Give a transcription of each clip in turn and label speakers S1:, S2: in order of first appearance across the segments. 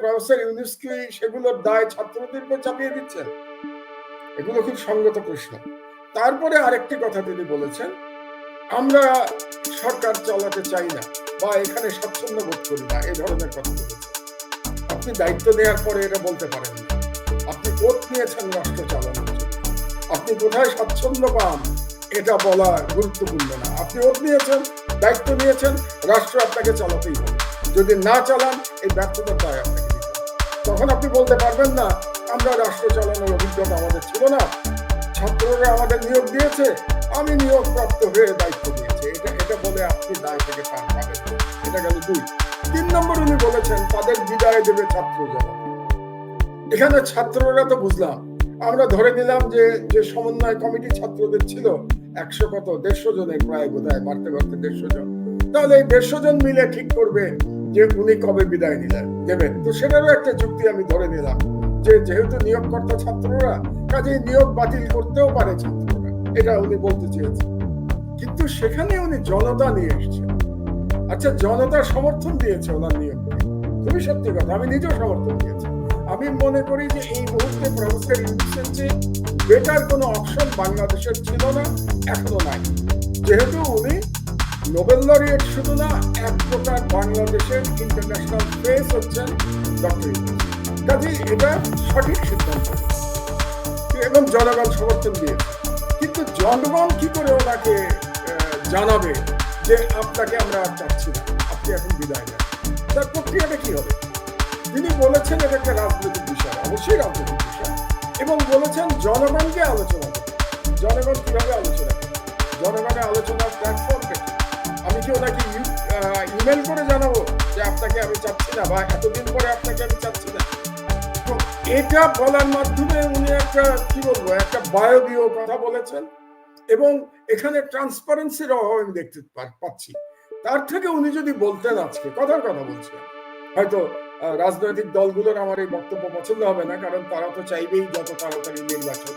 S1: Professor Yunus সেগুলোর দায় ছাত্রদের উপর চাপিয়ে দিচ্ছেন এগুলো খুব সঙ্গত প্রশ্ন। তারপরে আরেকটি কথা তিনি বলেছেন, আমরা সরকার চালাতে চাই না বা এখানে স্বাচ্ছন্দ্য বোধ করি না এই ধরনের কথা বলেছেন। আপনি দায়িত্ব নেওয়ার পরে এটা বলতে পারেন না। আপনি ওত নিয়েছেন রাষ্ট্র চালানোর জন্য। আপনি কোথায় স্বাচ্ছন্দ্য পান এটা বলা গুরুত্বপূর্ণ না। আপনি ওত নিয়েছেন, দায়িত্ব নিয়েছেন, রাষ্ট্র আপনাকে চালাতেই হবে। যদি না চালান, এই ব্যর্থতার দায় আপনাকে। তখন আপনি বলতে পারবেন না, আমরা রাষ্ট্র চালানোর অভিজ্ঞতা আমাদের ছিল না। ছাত্ররা আমাদের নিয়োগ দিয়েছে, আমি নিয়োগ প্রাপ্ত হয়ে দায়িত্ব নিয়েছি। এটা এটা বলে আপনি দায় থেকে পান পাবেন এটা গেল দুই। তিন নম্বর উনি বলেছেন, তাদের বিদায় দেবে ছাত্র জনতা। এখানে ছাত্ররা তো বুঝলাম, আমরা ধরে নিলাম যে যে সমন্বয় কমিটি ছাত্রদের ছিল, একশো কত, দেড়শো জনের প্রায় বোধ হয় বাড়তে বাড়তে দেড়শো জন। তাহলে এই দেড়শো জন মিলে ঠিক করবে যে উনি কবে বিদায় নিলেন। দেবেন তো সেটারও একটা যুক্তি আমি ধরে নিলাম যে যেহেতু নিয়োগকর্তা ছাত্ররা কাজে নিয়োগ বাতিল করতেও পারে ছাত্ররা। এটা উনি বলতে চেয়েছেন। কিন্তু সেখানে উনি জনতা নিয়ে এসেছেন। আচ্ছা জনতা সমর্থন দিয়েছে ওনার নিয়োগকে। খুবই সত্যি কথা, আমি নিজেও সমর্থন দিয়েছি। আমি মনে করি যে এই মুহূর্তে প্রফেসর ইউনুসের চেয়ে বেটার কোনো অপশন বাংলাদেশের ছিল না, এখনও নাই। যেহেতু উনি নোবেল লরিয়েট শুধু না, এক প্রকার বাংলাদেশের ইন্টারন্যাশনাল ফেস হচ্ছেন ডক্টর কাজে এটা সঠিক সিদ্ধান্ত। এবং জনগণ সমর্থন দিয়েছে কিন্তু জনগণ কি করে ওনাকে জানাবে যে আপনাকে আমরা আর চাচ্ছি না? আপনি এখন বিদায় নেন। তার প্রক্রিয়াটা কি হবে? তিনি বলেছেন এটা একটা রাজনৈতিক বিষয়, অবশ্যই রাজনৈতিক বিষয়। এবং বলেছেন জনগণকে আলোচনা জনগণ কীভাবে আলোচনা জনগণের আলোচনার প্ল্যাটফর্মটা আমি কি ওনাকে ইমেল করে জানাব যে আপনাকে আমি চাচ্ছি না বা এতদিন পরে আপনাকে আমি চাচ্ছি না? তো এটা বলার মাধ্যমে উনি একটা, কি বলব, একটা বায়বীয় কথা বলেছেন এবং এখানে ট্রান্সপারেন্সির অভাব আমি দেখতে পাচ্ছি। তার থেকে উনি যদি বলতেন আজকে, কথার কথা বলছেন হয়তো রাজনৈতিক দলগুলোর আমার এই বক্তব্য পছন্দ হবে না, কারণ তারা তো চাইবেই যত তাড়াতাড়ি নির্বাচন।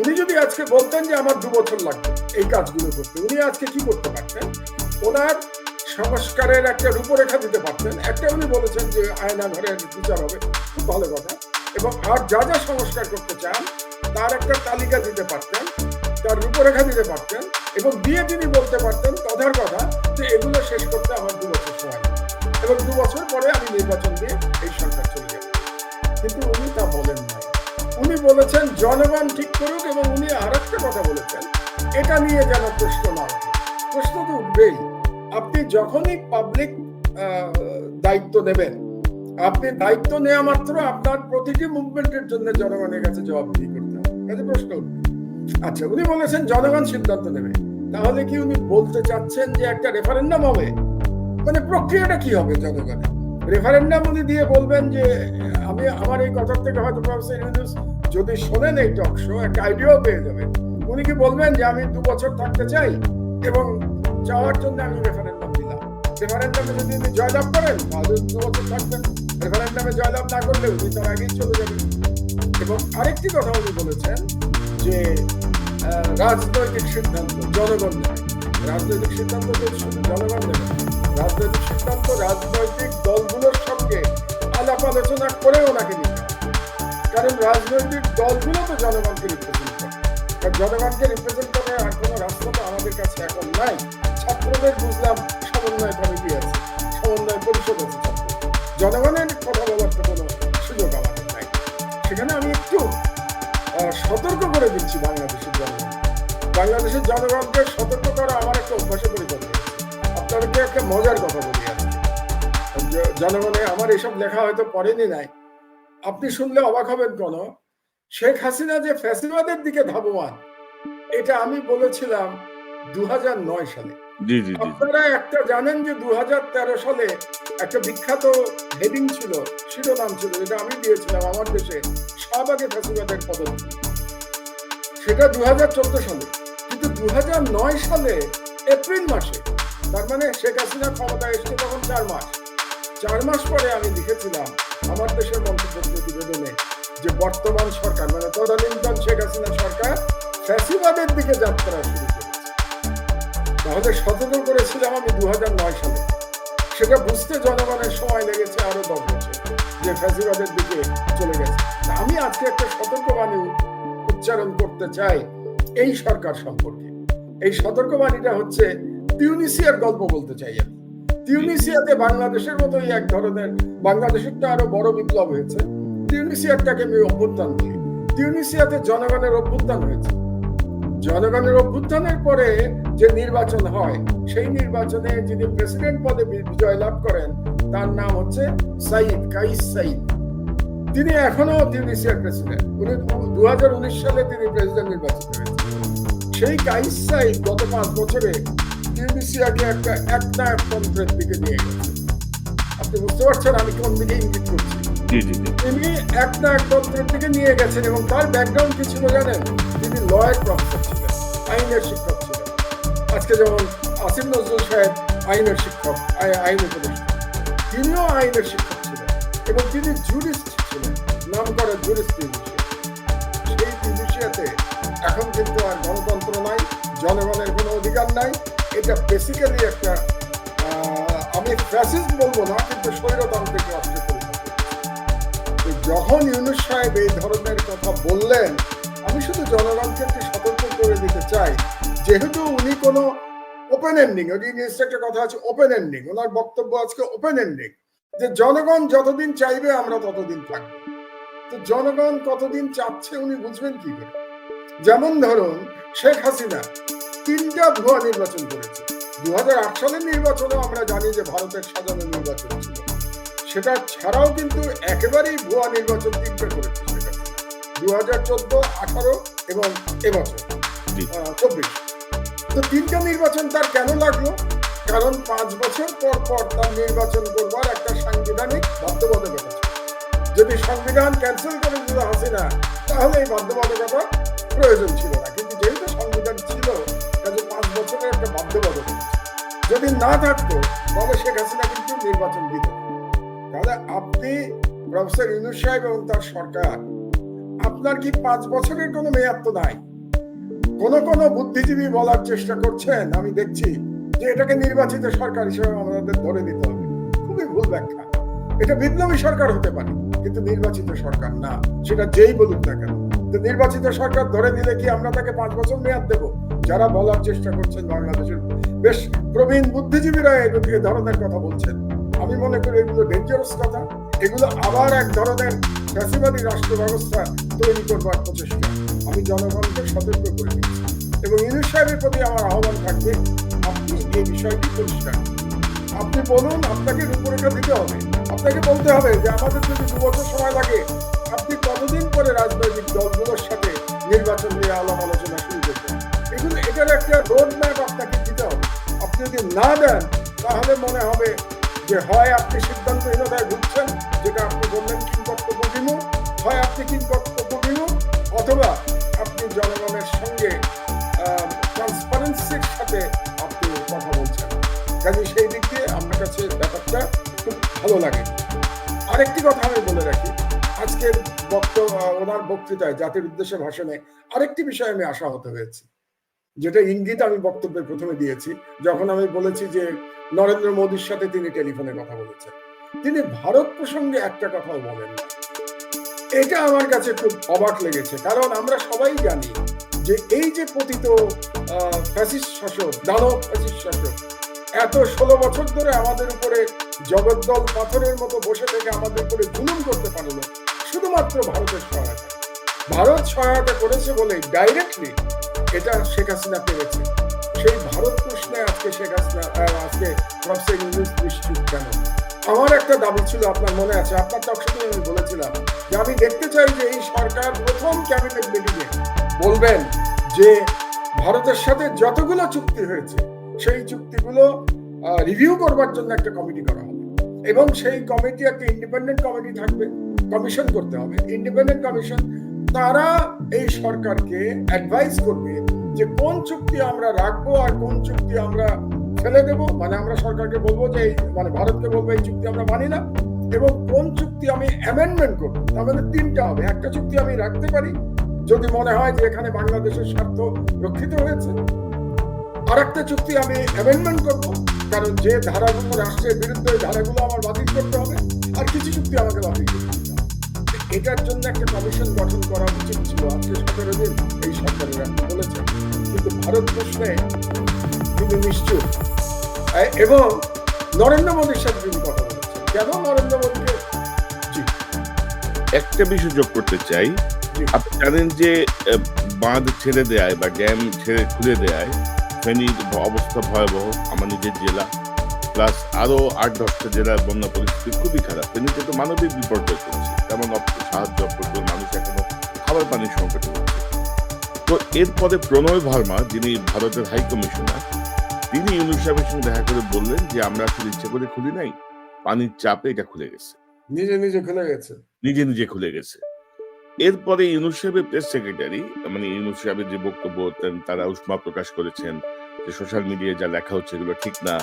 S1: উনি যদি আজকে বলতেন যে আমার দু বছর লাগবে এই কাজগুলো করতে, উনি আজকে কি করতে পারতেন? ওনার সংস্কারের একটা রূপরেখা দিতে পারতেন। একটা উনি বলেছেন যে আয়না ঘরের বিচার হবে। খুব ভালো কথা। এবং আর যা যা সংস্কার করতে চান, তার একটা তালিকা দিতে পারতেন, তার রূপরেখা দিতে পারতেন এবং দিয়ে তিনি বলতে পারতেন কথার কথা যে এগুলো শেষ করতে আমার দু বছর সময়। এবং দু বছর পরে আমি নির্বাচন দিয়ে এই সরকার চলে যাবে। কিন্তু উনি তা বলেন নাই। উনি বলেছেন, জনগণ ঠিক করুক এবং উনি আর একটা কথা বলেছেন, এটা নিয়ে যেন প্রশ্ন না প্রশ্ন তো উঠবেই। আপনি যখনই পাবলিক দায়িত্ব নেবেন, আপনি দায়িত্ব নেওয়া মাত্র আপনার প্রতিটি মুভমেন্টের জন্য জনগণের কাছে জবাবদিহি করতে হবে। প্রশ্ন উঠবে। আচ্ছা উনি বলেছেন জনগণ সিদ্ধান্ত নেবে। তাহলে কি উনি বলতে চাচ্ছেন যে একটা রেফারেন্ডাম হবে? মানে প্রক্রিয়াটা কি হবে জনগণের? রেফারেন্ডাম উনি দিয়ে বলবেন যে, আমি আমার এই কথার থেকে হয়তো প্রফেসর ইউনুস যদি শোনেন এই টক শো একটা আইডিয়াও পেয়ে যাবেন। উনি কি বলবেন যে, আমি দু বছর থাকতে চাই? এবং চাওয়ার জন্য আমি রেফারেন্ডাম দিলাম। রেফারেন্ডামে যদি উনি জয়লাভ করেন তাহলে দু বছর থাকবেন রেফারেন্ডামে জয়লাভ না করলে উনি তার আগেই চলে যাবেন। এবং আরেকটি কথা উনি বলেছেন যে রাজনৈতিক সিদ্ধান্ত জনগণ নেবে রাজনৈতিক সিদ্ধান্ত জনগণ নেবে। রাজনৈতিক সিদ্ধান্ত রাজনৈতিক দলগুলোর সঙ্গে আলাপ আলোচনা করে ওনাকে নিতে কারণ রাজনৈতিক দলগুলো তো জনগণকে রিপ্রেজেন্ট করে জনগণকে রিপ্রেজেন্ট করে আর কোনো রাস্তা তো আমাদের কাছে এখন নাই। ছাত্রদের বুঝলাম সমন্বয় কমিটি আছে, সমন্বয় পরিষদ আছে ছাত্র জনগণের কথা বলার তো কোনো সুযোগ আমাদের নাই। সেখানে আমি একটু সতর্ক করে দিচ্ছি বাংলাদেশের জনগণ বাংলাদেশের জনগণকে সতর্ক করা আমার একটা অভ্যাসে পরিণত আপনাদেরকে একটা মজার কথা বলি জনগণে আমার এসব লেখা হয়তো পড়েনি নাই। আপনি শুনলে অবাক হবেন কোন। শেখ হাসিনা যে ফ্যাসিবাদের দিকে ধাবমান এটা আমি বলেছিলাম দু সালে। আপনারা একটা জানেন যে দু সালে একটা বিখ্যাত হেডিং ছিল শিরোনাম ছিল যেটা আমি দিয়েছিলাম আমার দেশে শাহবাগে ফ্যাসিবাদের পদক্ষেপ সেটা দু হাজার চোদ্দ সালে। কিন্তু দু হাজার নয় সালে এপ্রিল মাসে তার মানে শেখ হাসিনা ক্ষমতা এসছে তখন চার মাস। চার মাস পরে আমি লিখেছিলাম আমার দেশের মন্তব্য প্রতিবেদনে যে বর্তমান সরকার মানে তদানীন্তন শেখ হাসিনা সরকার ফ্যাসিবাদের দিকে যাত্রা শুরু করেছে। তাহলে সতর্ক করেছিলাম আমি দু সালে। সেটা বুঝতে জনগণের সময় লেগেছে আরও দশ বছর যে ফ্যাসিবাদের দিকে চলে গেছে। আমি আজকে একটা সতর্কবাণী উচ্চারণ করতে চাই এই সরকার সম্পর্কে। এই সতর্কবাণীটা হচ্ছে তিউনিসিয়ার গল্প বলতে চাই আমি। তিউনিসিয়াতে বাংলাদেশের মতোই এক ধরনের বাংলাদেশের তো আরও বড় বিপ্লব হয়েছে। তিউনিসিয়ারটাকে আমি অভ্যুত্থান বলি তিউনিসিয়াতে জনগণের অভ্যুত্থান হয়েছে। জনগণের অভ্যুত্থানের পরে যে নির্বাচন হয়, সেই নির্বাচনে যিনি প্রেসিডেন্ট পদে বিজয় লাভ করেন, তার নাম হচ্ছে সাইদ, কাইস সাইদ। তিনি এখনও তিউনিসিয়ার প্রেসিডেন্ট। উনি দু হাজার উনিশ সালে তিনি প্রেসিডেন্ট নির্বাচিত হয়েছেন। সেই কাইস সাইদ গত পাঁচ বছরে তিউনিসিয়াকে একটা একনায়কতন্ত্রের দিকে নিয়ে গেছে। আপনি বুঝতে পারছেন আমি কোন দিকে ইঙ্গিত করছি? তিনি একনায়কতন্ত্রের দিকে নিয়ে গেছেন এবং তার ব্যাকগ্রাউন্ড কি ছিল জানেন? তিনি লয়ের প্রফেসর ছিলেন, আইনের শিক্ষক ছিলেন। আজকে যেমন আসিম নজরুল সাহেব আইনের শিক্ষক, আই- আইন উপদেষ্টা। তিনিও আইনের শিক্ষক ছিলেন এবং তিনি জুরিস্ট ছিলেন, নাম করা জুরিস্ট সেই তিউনিসিয়াতে এখন কিন্তু আর গণতন্ত্র নাই, জনগণের কোনো অধিকার নাই। এটা বেসিক্যালি একটা আমি ফ্যাসিস্ট বলব না, কিন্তু স্বৈরতান্ত্রিক রাষ্ট্রে যখন ইউনুস সাহেব এই ধরনের কথা বললেন, আমি শুধু জনগণকে একটু সতর্ক করে দিতে চাই। যেহেতু উনি কোনো ওপেন এন্ডিং ওই ইংলিশে একটা কথা আছে ওপেন এন্ডিং ওনার বক্তব্য আজকে ওপেন এন্ডিং যে জনগণ যতদিন চাইবে, আমরা ততদিন থাকব। তো জনগণ কতদিন চাচ্ছে, উনি বুঝবেন কি করে যেমন ধরুন, শেখ হাসিনা তিনটা ভুয়া নির্বাচন করেছে। দু সালের নির্বাচনে আমরা জানি যে ভারতের সাজানো নির্বাচন ছিল। সেটা ছাড়াও কিন্তু একেবারেই ভুয়া নির্বাচন তিনটে করেছে হাসিনা দু হাজার চোদ্দ আঠারো এবং এবছর চব্বিশ। তো তিনটা নির্বাচন তার কেন লাগল? কারণ পাঁচ বছর পর পর তার নির্বাচন করবার একটা সাংবিধানিক বাধ্যবাধকতা ছিল। যদি সংবিধান ক্যান্সেল করে দিল হাসিনা তাহলে এই বাধ্যবাধকতা প্রয়োজন ছিল না। কিন্তু যেহেতু সংবিধান ছিল কাজে পাঁচ বছরের একটা বাধ্যবাধকতা যদি না থাকতো তাহলে শেখ হাসিনা কিন্তু নির্বাচন দিত। তাহলে আপনি প্রফেসর ইউনুস সাহেব এবং তার সরকার, আপনার কি পাঁচ বছরের কোনো মেয়াদ তো নাই? কোন কোন বুদ্ধিজীবী বলার চেষ্টা করছেন, আমি দেখছি, যে এটাকে নির্বাচিত সরকার হিসেবে আমাদের ধরে নিতে হবে। খুবই ভুল ব্যাখ্যা। এটা বিপ্লবী সরকার হতে পারে, কিন্তু নির্বাচিত সরকার না। সেটা যেই বলুক না কেন। নির্বাচিত সরকার ধরে নিলে কি আমরা তাকে পাঁচ বছর মেয়াদ দেব? যারা বলার চেষ্টা করছেন বাংলাদেশের বেশ প্রবীণ বুদ্ধিজীবীরা এগুলো এ ধরনের কথা বলছেন। আমি মনে করি এগুলো ডেঞ্জারাস কথা। এগুলো আবার এক ধরনের ফ্যাসিবাদী রাষ্ট্র ব্যবস্থা তৈরি করবার প্রচেষ্টা। আমি জনগণকে সতর্ক করে দিচ্ছি। এবং ইউনুস সাহেবের প্রতি আমার আহ্বান থাকবে, আপনি এই বিষয়টি পরিষ্কার আপনি বলুন, আপনাকে রূপরেখা দিতে হবে। আপনাকে বলতে হবে যে আমাদের যদি দু বছর সময় লাগে, আপনি কতদিন পরে রাজনৈতিক দলগুলোর সাথে নির্বাচন নিয়ে আলাপ আলোচনা শুরু করবেন? এগুলো, এটার একটা রোড ম্যাপ আপনাকে দিতে হবে। আপনি যদি না দেন, তাহলে মনে হবে যে হয় আপনি সিদ্ধান্তহীনতায় ভুগছেন, যেটা আপনি বললেন কিংকর্তব্য বিমুখ হয় আপনি কিংকর্তব্য বিমুখ অথবা আপনি জনগণের সঙ্গে ট্রান্সপারেন্সির সাথে আপনি কথা বলছেন। কাজে সেই দিক দিয়ে আমার কাছে ব্যাপারটা খুব ভালো লাগে। আরেকটি কথা আমি বলে রাখি, আজকের বক্তব্য ওনার বক্তৃতায় জাতির উদ্দেশ্যে ভাষণে আরেকটি বিষয়ে আমি আশাহত হয়েছি। যেটা ইঙ্গিত আমি বক্তব্যের প্রথমে দিয়েছি, যখন আমি বলেছি যে নরেন্দ্র মোদীর সাথে তিনি টেলিফোনে কথা বলেছেন। তিনি ভারত প্রসঙ্গে একটা কথাও বলেন এটা আমার কাছে খুব অবাক লেগেছে, কারণ আমরা সবাই জানি যে এই যে পতিত ফ্যাসিস্ট শাসক, দানব ফ্যাসিস্ট শাসক, এত ষোলো বছর ধরে আমাদের উপরে জগদ্দল পাথরের মতো বসে থেকে আমাদের উপরে জুলুম করতে পারল, শুধুমাত্র ভারতের সহায়তা ভারত সহায়তা করেছে বলে ডাইরেক্টলি এটা শেখ হাসিনা পেরেছে সেই ভারত প্রশ্নে আজকে শেখ হাসিনা আজকে প্রফেসর ইউনুস নিশ্চিত কেন? আমার একটা দাবি ছিল, আপনার মনে আছে, আপনার টকশোতে আমি বলেছিলাম যে আমি দেখতে চাই যে এই সরকার প্রথম ক্যাবিনেট মিটিংয়ে বলবেন যে ভারতের সাথে যতগুলো চুক্তি হয়েছে, সেই চুক্তিগুলো রিভিউ করবার জন্য একটা কমিটি করা হবে। এবং সেই কমিটি একটা ইন্ডিপেন্ডেন্ট কমিটি থাকবে কমিশন করতে হবে। ইন্ডিপেন্ডেন্ট কমিশন তারা এই সরকারকে অ্যাডভাইস করবে যে কোন চুক্তি আমরা রাখব আর কোন চুক্তি আমরা ফেলে দেবো। মানে আমরা সরকারকে বলব যে মানে ভারতকে বলব এই চুক্তি আমরা মানি না। এবং কোন চুক্তি আমি অ্যামেন্ডমেন্ট করব মানে তিনটা হবে। একটা চুক্তি আমি রাখতে পারি, যদি মনে হয় যে এখানে বাংলাদেশের স্বার্থ রক্ষিত হয়েছে। আর একটা চুক্তি আমি অ্যামেন্ডমেন্ট করব, কারণ যে ধারাগুলো রাষ্ট্রের বিরুদ্ধে ধারাগুলো আমার বাতিল করতে হবে, আর কিছু চুক্তি আমাকে বাতিল করতে হবে। এটার জন্য একটা কমিশন গঠন করা উচিত ছিল। আজকে সতেরো দিন এই সরকারেরা বলেছেন কিন্তু ভারত প্রশ্নে তিনি নিশ্চুপ। এবং নরেন্দ্র মোদীর সাথে তিনি কথা বলেছেন। কেন নরেন্দ্র মোদীকে?
S2: একটা বিষয় যোগ করতে চাই। আপনি জানেন যে বাঁধ ছেড়ে দেয় বা ড্যাম ছেড়ে খুলে দেয় ফেনীর অবস্থা ভয়াবহ। আমার নিজের জেলা। প্লাস আরও আট দশটা জেলার বন্যা পরিস্থিতি খুবই খারাপ। ফেনীতে তো মানবিক বিপর্যয় চলছে। তেমন সাহায্য অপ্রতুল মানুষ এখনও খাবার পানির সংকটে রয়েছে তো এরপরে প্রণয় ভার্মা যিনি ভারতের হাই কমিশনার তিনি ইউনুস সাহেবের সঙ্গে দেখা করে বললেন যে আমরা আসলে ইচ্ছে করে খুলি নাই। পানির চাপে এটা খুলে গেছে।
S1: নিজে নিজে খুলে গেছে।
S2: নিজে নিজে খুলে গেছে। এরপরে ইউনুস সাহেবের প্রেস সেক্রেটারি মানে ইউনুস সাহেবের যে বক্তব্য তারা উষ্মা প্রকাশ করেছেন। যে সোশ্যাল মিডিয়ায় যা লেখা হচ্ছে এগুলো ঠিক না,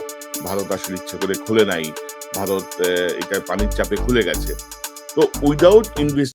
S2: ভারত আসলে ইচ্ছে করে খুলে নাই, ভারত এটা পানির চাপে খুলে গেছে। তো উইদাউট ইনভেস্ট